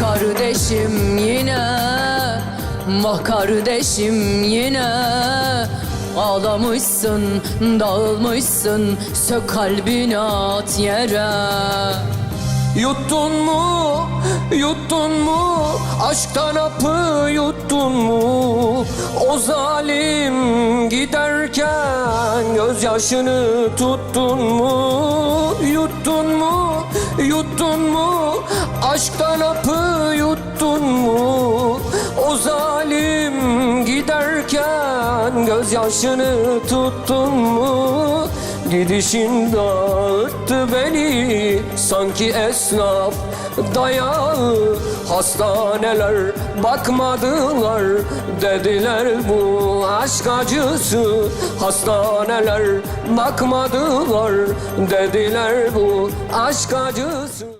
kardeşim yine Vah kardeşim yine. Ağlamışsın, dağılmışsın Sök kalbini at yere. Yuttun mu, yuttun mu? Aşktan apı yuttun mu? O zalim giderken Gözyaşını tuttun mu? Yuttun mu, yuttun mu? Aşktan apı yuttun mu? O zalim giderken Gözyaşını tuttun mu? Gidişin dağıttı beni Sanki esnaf dayağı. Hastaneler bakmadılar. Dediler bu aşk acısı. Hastaneler bakmadılar. Dediler bu aşk acısı